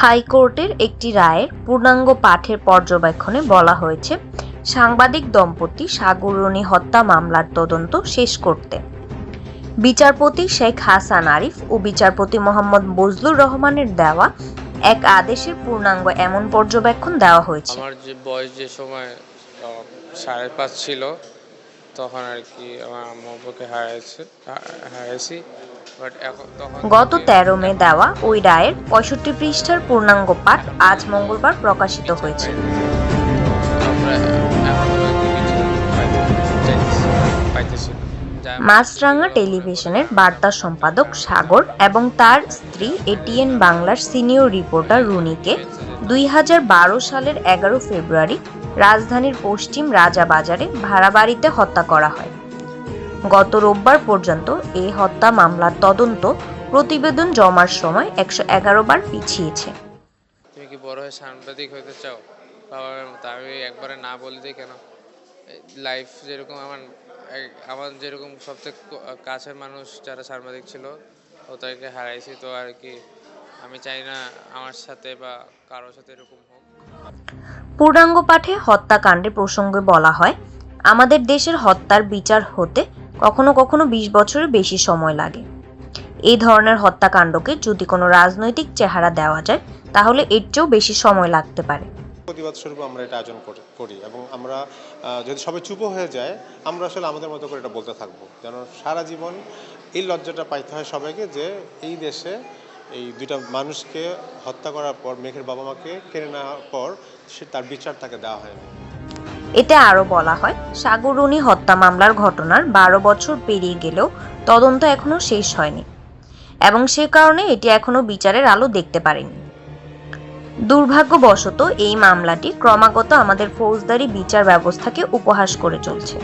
হাইকোর্টের একটি রায়ের পূর্ণাঙ্গ পাঠের পর্যবেক্ষণে বলা হয়েছে, সাংবাদিক দম্পতি সাগররণী হত্যা মামলার তদন্ত শেষ করতে। বিচারপতি শেখ হাসান আরিফ ও বিচারপতি মোহাম্মদ বজলুর রহমানের দেওয়া এক আদেশের পূর্ণাঙ্গ এমন পর্যবেক্ষণ দেওয়া হয়েছে। আমার যে বয়স যে সময় সাড়ে পাঁচ ছিল তখন আর কি আমার গত তেরো মে দেওয়া ওই রায়ের পঁয়ষট্টি পৃষ্ঠার পূর্ণাঙ্গ পাঠ আজ মঙ্গলবার প্রকাশিত হয়েছে। মাছরাঙা টেলিভিশনের বার্তা সম্পাদক সাগর এবং তার স্ত্রী এটিএন বাংলার সিনিয়র রিপোর্টার রুনিকে দুই হাজার বারো সালের এগারো ফেব্রুয়ারি রাজধানীর পশ্চিম রাজাবাজারে ভাড়া বাড়িতে হত্যা করা হয়। গত রোববার পর্যন্ত এই হত্যা মামলার তদন্ত প্রতিবেদন জমার সময় একশো এগারো বার পিছিয়েছে। তুমি কি বড় হয়ে সাংবাদিক হতে চাও? বাবার মতো আমি একবারে না বলে দিই কেন? লাইফ যেরকম আমার আমার যেরকম ক- কাছের মানুষ যারা সাংবাদিক ছিল, ওদেরকে হারাইছি তো আর কি। আমি চাই না আমার সাথে বা কারোর সাথে এরকম হোক। পূর্ণাঙ্গ পাঠে হত্যাকাণ্ডের প্রসঙ্গে বলা হয় আমাদের দেশের হত্যার বিচার হতে কখনো কখনো বিশ বছরের বেশি সময় লাগে। এই ধরনের হত্যাকাণ্ডকে যদি কোনো রাজনৈতিক চেহারা দেওয়া যায় তাহলে এর চেয়েও বেশি সময় লাগতে পারে। প্রতিবাদ স্বরূপ আমরা এটা আয়োজন করি- করি এবং আমরা যদি সবাই চুপ হয়ে যায় আমরা আসলে আমাদের মতো করে এটা বলতে থাকব। যেন সারা জীবন এই লজ্জাটা পাইতে হয় সবাইকে যে এই দেশে এই দুইটা মানুষকে হত্যা করার পর, মেঘের বাবা মাকে কেড়ে নেওয়ার পর, সে তার বিচার তাকে দেওয়া হয়নি। এতে আরও বলা হয় সাগররণী হত্যা মামলার ঘটনার বারো বছর পেরিয়ে গেলেও তদন্ত এখনও শেষ হয়নি এবং সে কারণে এটি এখনও বিচারের আলো দেখতে পারেনি। দুর্ভাগ্যবশত এই মামলাটি ক্রমাগত আমাদের ফৌজদারি বিচার ব্যবস্থাকে উপহাস করে চলছে।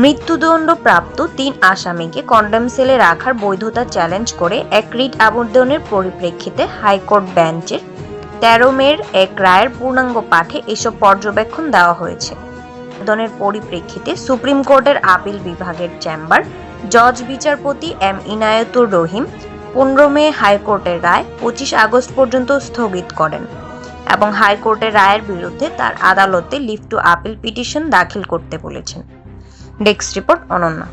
মৃত্যুদণ্ড প্রাপ্ত তিন আসামিকে কন্ডেম সেলে রাখার বৈধতা চ্যালেঞ্জ করে এক রিট আবেদনের পরিপ্রেক্ষিতে হাইকোর্ট বেঞ্চের তেরো মের এক রায়ের পূর্ণাঙ্গ পাঠে এসব পর্যবেক্ষণ দেওয়া হয়েছে। আবেদনের পরিপ্রেক্ষিতে সুপ্রিম কোর্টের আপিল বিভাগের চেম্বার জজ বিচারপতি এম ইনায়েতুর রহিম পনেরো মে হাইকোর্টের রায় পঁচিশ আগস্ট পর্যন্ত স্থগিত করেন এবং হাইকোর্টের রায়ের বিরুদ্ধে তার আদালতে লিভ টু আপিল পিটিশন দাখিল করতে বলেছেন। Desk report Ananya